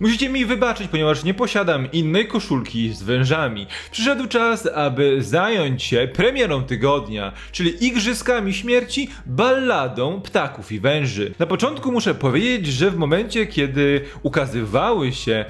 Musicie mi wybaczyć, ponieważ nie posiadam innej koszulki z wężami. Przyszedł czas, aby zająć się premierą tygodnia, czyli Igrzyskami Śmierci, balladą ptaków i węży. Na początku muszę powiedzieć, że w momencie, kiedy ukazywały się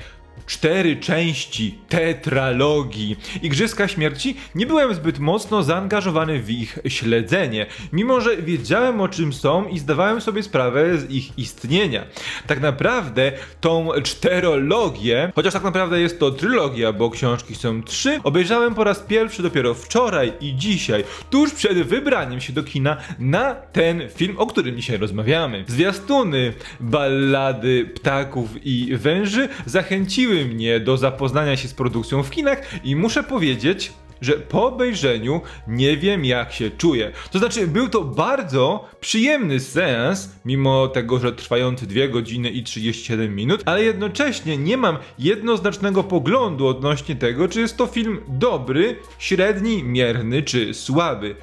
cztery części tetralogii Igrzyska Śmierci, nie byłem zbyt mocno zaangażowany w ich śledzenie, mimo że wiedziałem o czym są i zdawałem sobie sprawę z ich istnienia. Tak naprawdę tą czterologię, chociaż tak naprawdę jest to trylogia, bo książki są trzy, obejrzałem po raz pierwszy dopiero wczoraj i dzisiaj, tuż przed wybraniem się do kina na ten film, o którym dzisiaj rozmawiamy. Zwiastuny ballady ptaków i węży zachęciły mnie do zapoznania się z produkcją w kinach i muszę powiedzieć, że po obejrzeniu nie wiem jak się czuję. To znaczy, był to bardzo przyjemny seans, mimo tego, że trwający 2 godziny i 37 minut, ale jednocześnie nie mam jednoznacznego poglądu odnośnie tego, czy jest to film dobry, średni, mierny czy słaby.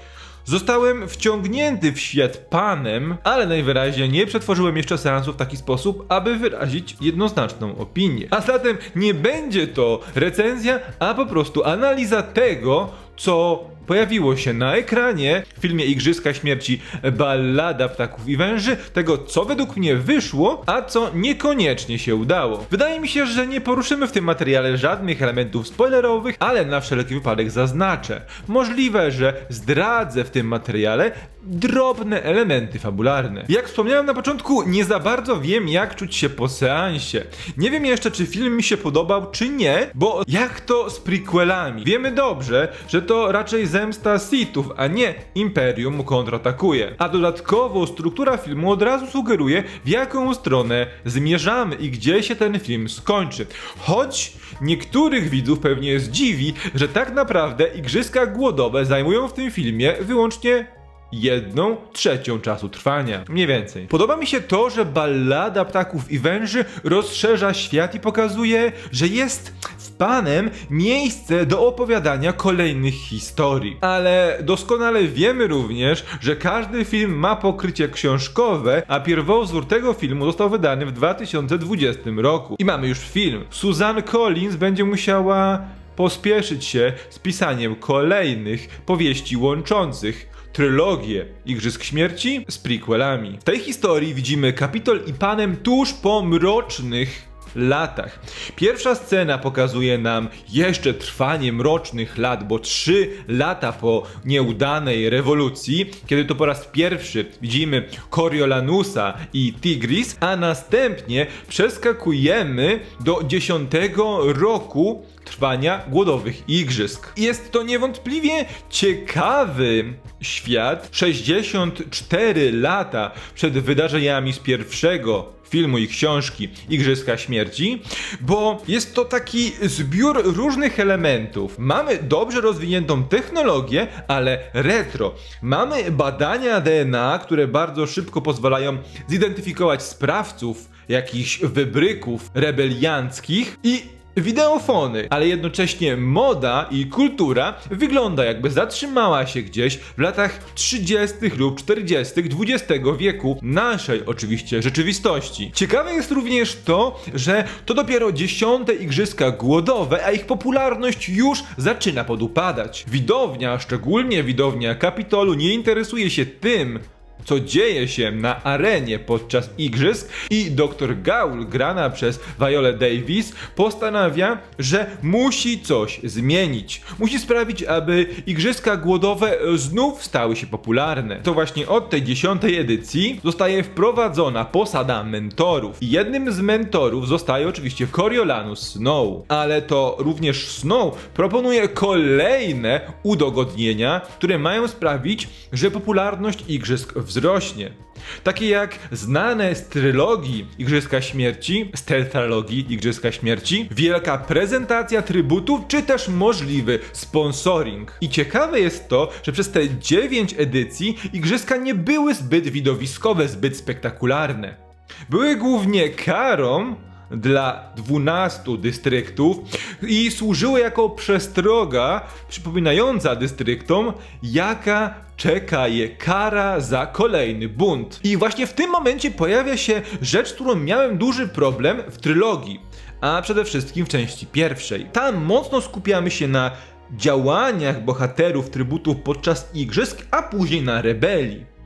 Zostałem wciągnięty w świat panem, ale najwyraźniej nie przetworzyłem jeszcze seansu w taki sposób, aby wyrazić jednoznaczną opinię. A zatem nie będzie to recenzja, a po prostu analiza tego, co pojawiło się na ekranie w filmie Igrzyska Śmierci Ballada Ptaków i Węży, tego co według mnie wyszło, a co niekoniecznie się udało. Wydaje mi się, że nie poruszymy w tym materiale żadnych elementów spoilerowych, ale na wszelki wypadek zaznaczę. Możliwe, że zdradzę w tym materiale drobne elementy fabularne. Jak wspomniałem na początku, nie za bardzo wiem jak czuć się po seansie. Nie wiem jeszcze czy film mi się podobał czy nie, bo jak to z prequelami? Wiemy dobrze, że to raczej zemsta Sithów, a nie Imperium kontratakuje. A dodatkowo struktura filmu od razu sugeruje w jaką stronę zmierzamy i gdzie się ten film skończy. Choć niektórych widzów pewnie zdziwi, że tak naprawdę Igrzyska Głodowe zajmują w tym filmie wyłącznie jedną trzecią czasu trwania. Mniej więcej. Podoba mi się to, że ballada ptaków i węży rozszerza świat i pokazuje, że jest w panem miejsce do opowiadania kolejnych historii. Ale doskonale wiemy również, że każdy film ma pokrycie książkowe, a pierwowzór tego filmu został wydany w 2020 roku. I mamy już film. Susan Collins będzie musiała pospieszyć się z pisaniem kolejnych powieści łączących trylogię Igrzysk Śmierci z prequelami. W tej historii widzimy Kapitol i Panem tuż po mrocznych latach. Pierwsza scena pokazuje nam jeszcze trwanie mrocznych lat, bo trzy lata po nieudanej rewolucji, kiedy to po raz pierwszy widzimy Coriolanusa i Tigris, a następnie przeskakujemy do dziesiątego roku trwania głodowych igrzysk. Jest to niewątpliwie ciekawy świat 64 lata przed wydarzeniami z pierwszego filmu i książki Igrzyska Śmierci, bo jest to taki zbiór różnych elementów. Mamy dobrze rozwiniętą technologię, ale retro. Mamy badania DNA, które bardzo szybko pozwalają zidentyfikować sprawców jakichś wybryków rebelianckich i wideofony, ale jednocześnie moda i kultura wygląda jakby zatrzymała się gdzieś w latach 30. lub 40. XX wieku naszej oczywiście rzeczywistości. Ciekawe jest również to, że to dopiero dziesiąte igrzyska głodowe, a ich popularność już zaczyna podupadać. Widownia, szczególnie widownia Kapitolu, nie interesuje się tym, co dzieje się na arenie podczas igrzysk i dr Gaul, grana przez Viola Davis, postanawia, że musi coś zmienić. Musi sprawić, aby igrzyska głodowe znów stały się popularne. To właśnie od tej dziesiątej edycji zostaje wprowadzona posada mentorów. I jednym z mentorów zostaje oczywiście Coriolanus Snow. Ale to również Snow proponuje kolejne udogodnienia, które mają sprawić, że popularność igrzysk wzrośnie. Takie jak znane z trylogii Igrzyska Śmierci, z tetralogii Igrzyska Śmierci, wielka prezentacja trybutów, czy też możliwy sponsoring. I ciekawe jest to, że przez te 9 edycji Igrzyska nie były zbyt widowiskowe, zbyt spektakularne. Były głównie karą dla 12 dystryktów i służyły jako przestroga przypominająca dystryktom, jaka czeka je kara za kolejny bunt. I właśnie w tym momencie pojawia się rzecz, z którą miałem duży problem w trylogii. a przede wszystkim w części pierwszej. Tam mocno skupiamy się na działaniach bohaterów trybutów podczas igrzysk, a później na rebelii.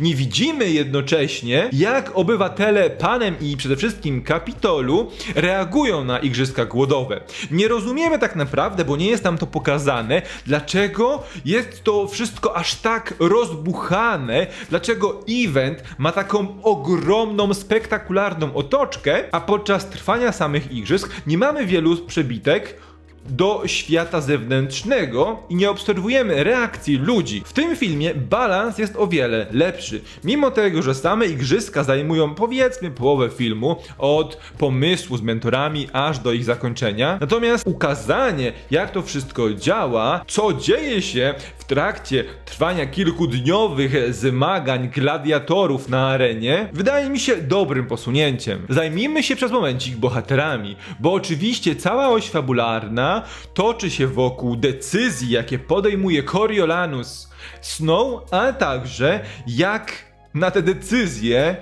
Nie widzimy jednocześnie, jak obywatele Panem i przede wszystkim Kapitolu reagują na igrzyska głodowe. Nie rozumiemy tak naprawdę, bo nie jest tam to pokazane, dlaczego jest to wszystko aż tak rozbuchane, dlaczego event ma taką ogromną, spektakularną otoczkę, a podczas trwania samych igrzysk nie mamy wielu przebitek do świata zewnętrznego i nie obserwujemy reakcji ludzi. W tym filmie balans jest o wiele lepszy. Mimo tego, że same igrzyska zajmują powiedzmy połowę filmu, od pomysłu z mentorami aż do ich zakończenia. Natomiast ukazanie, jak to wszystko działa, co dzieje się w trakcie trwania kilkudniowych zmagań gladiatorów na arenie, wydaje mi się dobrym posunięciem. Zajmijmy się przez momencik bohaterami, bo oczywiście cała oś fabularna toczy się wokół decyzji, jakie podejmuje Coriolanus. Snow, ale także jak na te decyzje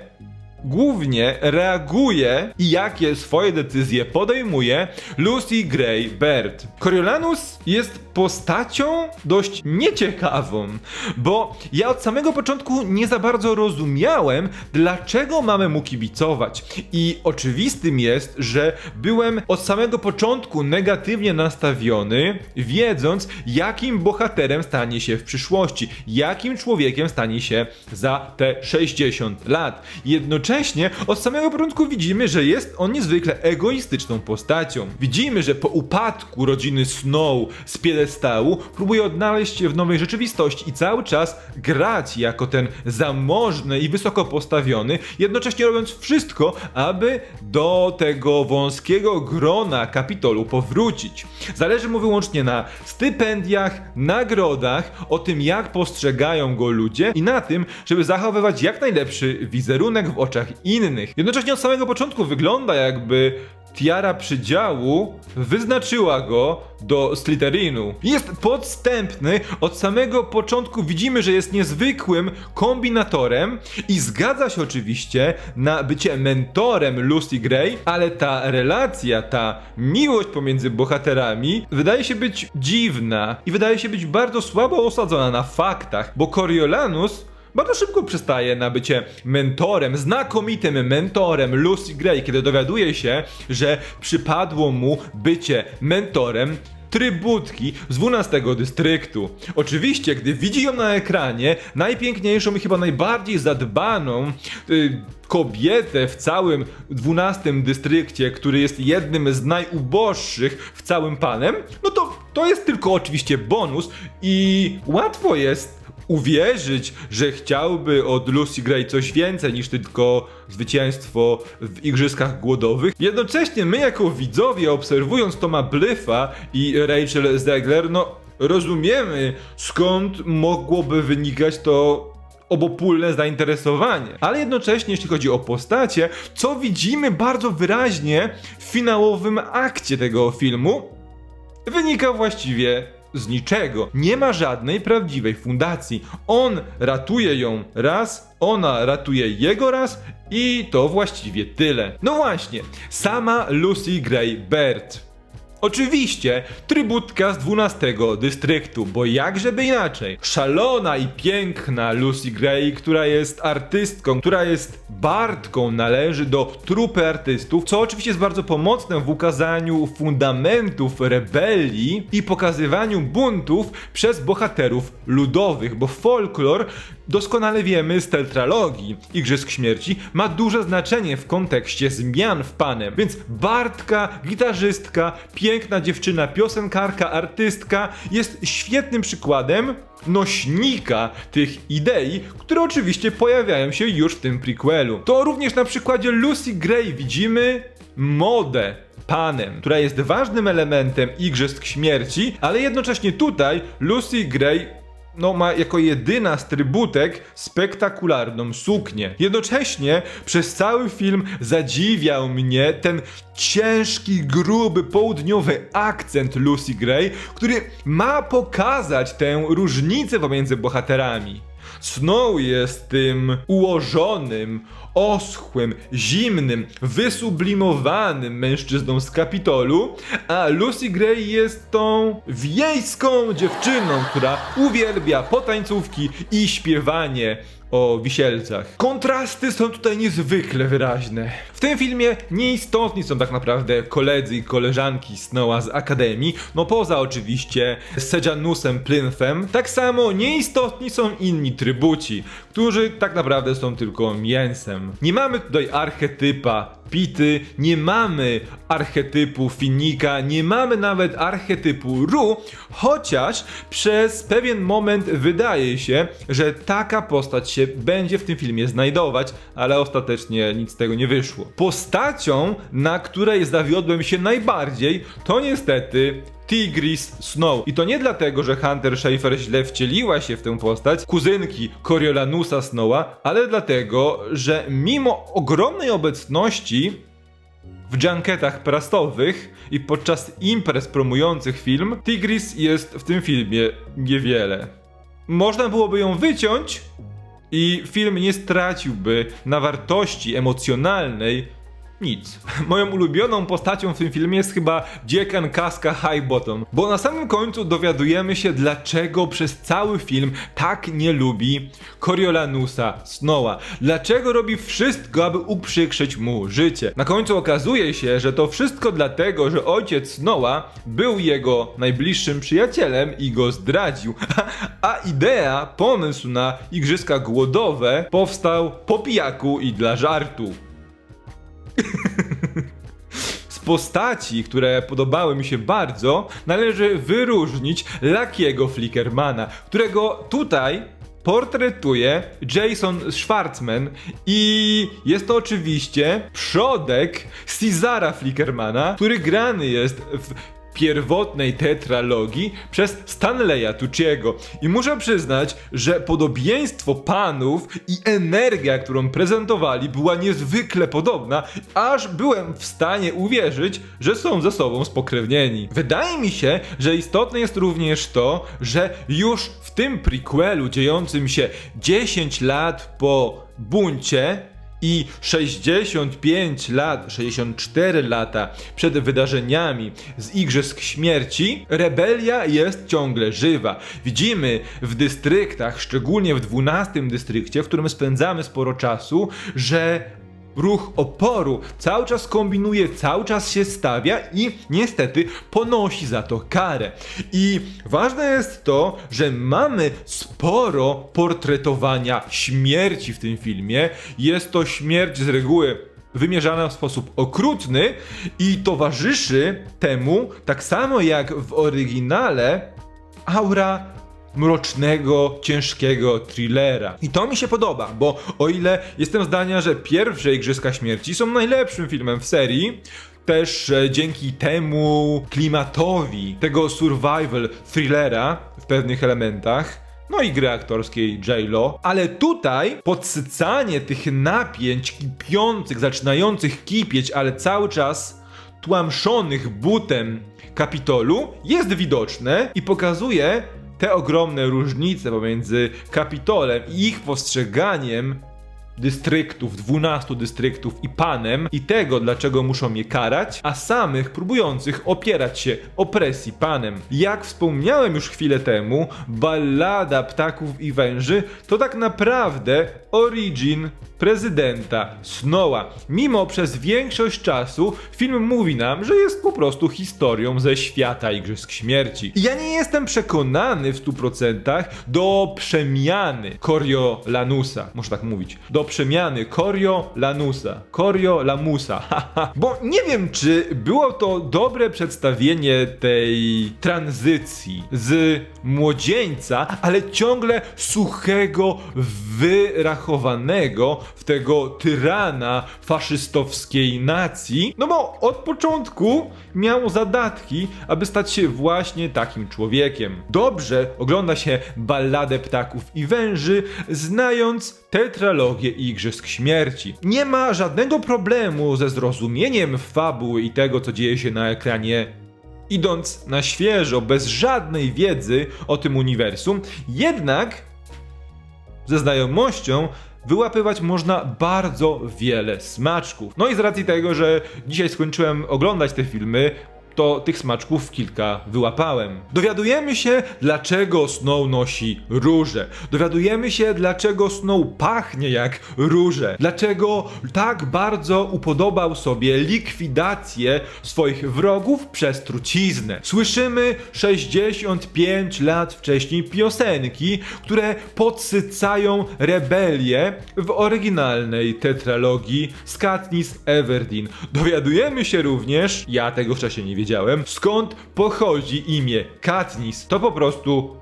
głównie reaguje i jakie swoje decyzje podejmuje Lucy Gray Baird. Coriolanus jest postacią dość nieciekawą, bo ja od samego początku nie za bardzo rozumiałem, dlaczego mamy mu kibicować. I oczywistym jest, że byłem od samego początku negatywnie nastawiony, wiedząc, jakim bohaterem stanie się w przyszłości, jakim człowiekiem stanie się za te 60 lat. Jednocześnie od samego początku widzimy, że jest on niezwykle egoistyczną postacią. Widzimy, że po upadku rodziny Snow z piedestału próbuje odnaleźć się w nowej rzeczywistości i cały czas grać jako ten zamożny i wysoko postawiony, jednocześnie robiąc wszystko, aby do tego wąskiego grona kapitolu powrócić. Zależy mu wyłącznie na stypendiach, nagrodach, o tym jak postrzegają go ludzie i na tym, żeby zachowywać jak najlepszy wizerunek w oczach innych. Jednocześnie od samego początku wygląda jakby tiara przydziału wyznaczyła go do Slytherinu. Jest podstępny, od samego początku widzimy, że jest niezwykłym kombinatorem i zgadza się oczywiście na bycie mentorem Lucy Gray, ale ta relacja, ta miłość pomiędzy bohaterami wydaje się być dziwna i wydaje się być bardzo słabo osadzona na faktach, bo Coriolanus bardzo szybko przestaje na bycie mentorem, znakomitym mentorem Lucy Gray, kiedy dowiaduje się, że przypadło mu bycie mentorem trybutki z 12 dystryktu. Oczywiście, gdy widzi ją na ekranie, najpiękniejszą i chyba najbardziej zadbaną y, kobietę w całym 12 dystrykcie, który jest jednym z najuboższych w całym panem, no to to jest tylko oczywiście bonus i łatwo jest uwierzyć, że chciałby od Lucy Gray coś więcej niż tylko zwycięstwo w igrzyskach głodowych. Jednocześnie my jako widzowie obserwując Toma Blytha i Rachel Zegler, no rozumiemy skąd mogłoby wynikać to obopólne zainteresowanie. Ale jednocześnie, jeśli chodzi o postacie, co widzimy bardzo wyraźnie w finałowym akcie tego filmu, wynika właściwie z niczego. Nie ma żadnej prawdziwej fundacji. On ratuje ją raz, ona ratuje jego raz i to właściwie tyle. No właśnie, sama Lucy Gray Baird. Oczywiście, trybutka z 12 dystryktu, bo jakżeby inaczej. Szalona i piękna Lucy Gray, która jest artystką, która jest bardką, należy do trupy artystów, co oczywiście jest bardzo pomocne w ukazaniu fundamentów rebelii i pokazywaniu buntów przez bohaterów ludowych, bo folklor doskonale wiemy z tetralogii Igrzysk Śmierci ma duże znaczenie w kontekście zmian w panem. Więc Bartka, gitarzystka, piękna dziewczyna, piosenkarka, artystka jest świetnym przykładem nośnika tych idei, które oczywiście pojawiają się już w tym prequelu. To również na przykładzie Lucy Gray widzimy modę panem, która jest ważnym elementem Igrzysk Śmierci, ale jednocześnie tutaj Lucy Gray no, ma jako jedyna z trybutek spektakularną suknię. Jednocześnie przez cały film zadziwiał mnie ten ciężki, gruby, południowy akcent Lucy Gray, który ma pokazać tę różnicę pomiędzy bohaterami. Snow jest tym ułożonym, oschłym, zimnym, wysublimowanym mężczyzną z Kapitolu, a Lucy Gray jest tą wiejską dziewczyną, która uwielbia potańcówki i śpiewanie o wisielcach. Kontrasty są tutaj niezwykle wyraźne. W tym filmie nieistotni są tak naprawdę koledzy i koleżanki Snowa z Akademii, no poza oczywiście Sejanusem Plynthem. Tak samo nieistotni są inni trybuci, którzy tak naprawdę są tylko mięsem. Nie mamy tutaj archetypa Pity, nie mamy archetypu Finika, nie mamy nawet archetypu Ru, chociaż przez pewien moment wydaje się, że taka postać się będzie w tym filmie znajdować, ale ostatecznie nic z tego nie wyszło. Postacią, na której zawiodłem się najbardziej, to niestety Tigris Snow. I to nie dlatego, że Hunter Schafer źle wcieliła się w tę postać, kuzynki Coriolanusa Snowa, ale dlatego, że mimo ogromnej obecności w junketach prasowych i podczas imprez promujących film, Tigris jest w tym filmie niewiele. Można byłoby ją wyciąć i film nie straciłby na wartości emocjonalnej nic. Moją ulubioną postacią w tym filmie jest chyba Dziekan Kaska Highbottom, bo na samym końcu dowiadujemy się dlaczego przez cały film tak nie lubi Coriolanusa Snowa. Dlaczego robi wszystko, aby uprzykrzyć mu życie. Na końcu okazuje się, że to wszystko dlatego, że ojciec Snowa był jego najbliższym przyjacielem i go zdradził. A idea, pomysł na igrzyska głodowe powstał po pijaku i dla żartu. Z postaci, które podobały mi się bardzo, należy wyróżnić Luckiego Flickermana, którego tutaj portretuje Jason Schwartzman i jest to oczywiście przodek Cesara Flickermana, który grany jest w pierwotnej tetralogii przez Stanleya Tucciego. I muszę przyznać, że podobieństwo panów i energia, którą prezentowali, była niezwykle podobna, aż byłem w stanie uwierzyć, że są ze sobą spokrewnieni. Wydaje mi się, że istotne jest również to, że już w tym prequelu dziejącym się 10 lat po buncie i 65 lat, 64 lata przed wydarzeniami z Igrzysk Śmierci, rebelia jest ciągle żywa. Widzimy w dystryktach, szczególnie w 12 dystrykcie, w którym spędzamy sporo czasu, że ruch oporu cały czas kombinuje, cały czas się stawia i niestety ponosi za to karę. I ważne jest to, że mamy sporo portretowania śmierci w tym filmie. Jest to śmierć z reguły wymierzana w sposób okrutny i towarzyszy temu, tak samo jak w oryginale, aura mrocznego, ciężkiego thrillera. I to mi się podoba, bo o ile jestem zdania, że pierwsze Igrzyska Śmierci są najlepszym filmem w serii, też e, dzięki temu klimatowi tego survival thrillera w pewnych elementach, no i gry aktorskiej J-Lo, ale tutaj podsycanie tych napięć kipiących, zaczynających kipieć, ale cały czas tłamszonych butem Kapitolu jest widoczne i pokazuje te ogromne różnice pomiędzy Kapitolem i ich postrzeganiem dystryktów, 12 dystryktów i panem i tego, dlaczego muszą je karać, a samych próbujących opierać się opresji panem. Jak wspomniałem już chwilę temu, ballada ptaków i węży to tak naprawdę origin prezydenta Snowa. Mimo przez większość czasu film mówi nam, że jest po prostu historią ze świata Igrzysk Śmierci. Ja nie jestem przekonany w 100% do przemiany Coriolanusa, muszę tak mówić, do przemiany Coriolanusa, Coriolamusa. Bo nie wiem, czy było to dobre przedstawienie tej tranzycji z młodzieńca, ale ciągle suchego, wyrachowanego w tego tyrana faszystowskiej nacji, no bo od początku miał zadatki, aby stać się właśnie takim człowiekiem. Dobrze ogląda się balladę ptaków i węży, znając tetralogię Igrzysk Śmierci. Nie ma żadnego problemu ze zrozumieniem fabuły i tego, co dzieje się na ekranie idąc na świeżo, bez żadnej wiedzy o tym uniwersum, jednak ze znajomością wyłapywać można bardzo wiele smaczków. No i z racji tego, że dzisiaj skończyłem oglądać te filmy, to tych smaczków kilka wyłapałem. Dowiadujemy się, dlaczego Snow nosi róże. Dowiadujemy się, dlaczego Snow pachnie jak róże. Dlaczego tak bardzo upodobał sobie likwidację swoich wrogów przez truciznę. Słyszymy 65 lat wcześniej piosenki, które podsycają rebelię w oryginalnej tetralogii z Katniss Everdeen. Dowiadujemy się również, ja tego wcześniej nie wiedziałem, skąd pochodzi imię Katniss. To po prostu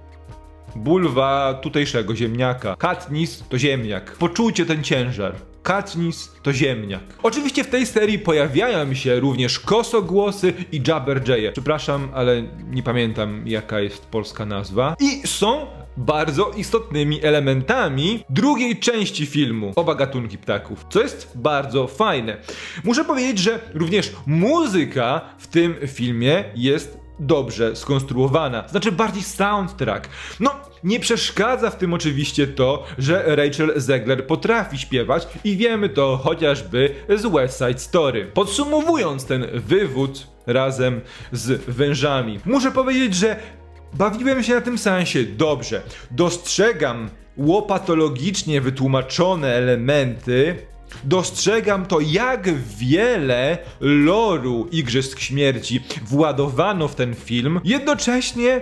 bulwa tutejszego ziemniaka. Katniss to ziemniak. Poczujcie ten ciężar. Katniss to ziemniak. Oczywiście w tej serii pojawiają się również kosogłosy i jabberjaye. Przepraszam, ale nie pamiętam jaka jest polska nazwa. I są bardzo istotnymi elementami drugiej części filmu Oba gatunki ptaków, co jest bardzo fajne. Muszę powiedzieć, że również muzyka w tym filmie jest dobrze skonstruowana. Znaczy bardziej soundtrack. No, nie przeszkadza w tym oczywiście to, że Rachel Zegler potrafi śpiewać i wiemy to chociażby z West Side Story. Podsumowując ten wywód razem z wężami, muszę powiedzieć, że bawiłem się na tym sensie dobrze. Dostrzegam łopatologicznie wytłumaczone elementy, Dostrzegam to, jak wiele loru Igrzysk Śmierci władowano w ten film. Jednocześnie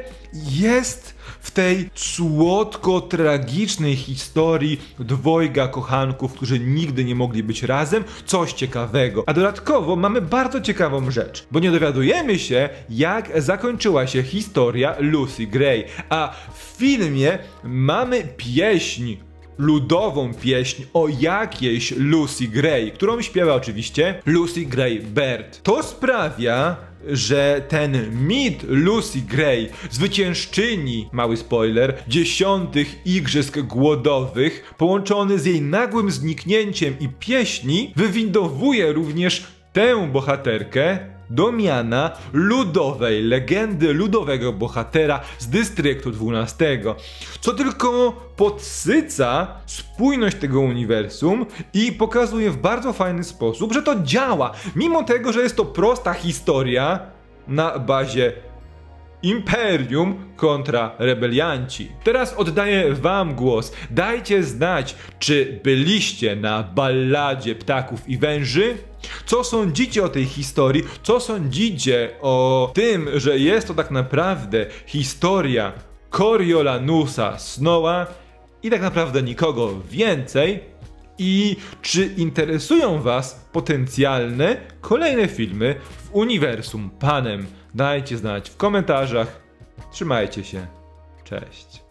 jest w tej słodko-tragicznej historii dwojga kochanków, którzy nigdy nie mogli być razem, coś ciekawego. A dodatkowo mamy bardzo ciekawą rzecz, bo nie dowiadujemy się, jak zakończyła się historia Lucy Gray, a w filmie mamy pieśń ludową pieśń o jakiejś Lucy Gray, którą śpiewa oczywiście Lucy Gray Baird. To sprawia, że ten mit Lucy Gray, zwyciężczyni, mały spoiler, dziesiątych igrzysk głodowych, połączony z jej nagłym zniknięciem i pieśni, wywindowuje również tę bohaterkę do miana ludowej, legendy ludowego bohatera z Dystryktu 12, co tylko podsyca spójność tego uniwersum i pokazuje w bardzo fajny sposób, że to działa, mimo tego, że jest to prosta historia na bazie Imperium kontra rebelianci. Teraz oddaję wam głos. Dajcie znać, czy byliście na balladzie ptaków i węży? Co sądzicie o tej historii? Co sądzicie o tym, że jest to tak naprawdę historia Coriolanusa Snowa i tak naprawdę nikogo więcej? I czy interesują Was potencjalne kolejne filmy w uniwersum Panem? Dajcie znać w komentarzach. Trzymajcie się. Cześć.